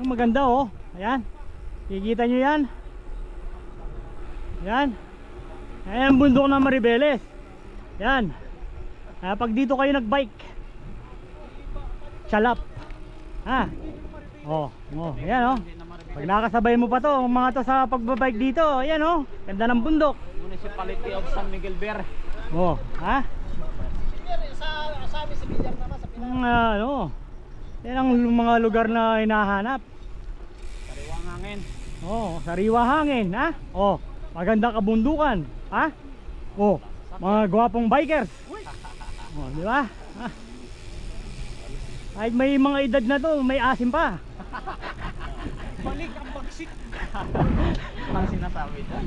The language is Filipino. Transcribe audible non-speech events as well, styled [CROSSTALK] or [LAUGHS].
Ang maganda oh. Ayan. Kikita nyo yan. Yan. Ayan ang bundok ng Maribeles. Yan. Kaya pag dito kayo nagbike. Chalap. Ha? Oh, oh, ayan oh. Pag nakasabay mo pa to, ang mga to sa pagbabike dito, ayan oh. Ganda ng bundok. Municipality of San Miguel Bear. Oh, ha? Sa, sa amin si Bilyar naman sa. Ang ah, ano, yan ang mga lugar na hinahanap. Hangin. Oh, sariwa hangin, ha? Oh, magandang kabundukan, ha? Oh, mga gwapong bikers. [LAUGHS] Oh, di ba? Ha? Kahit may mga edad na to, may asim pa. [LAUGHS] Balik ang bagsik. [LAUGHS] ang sinasabi dyan.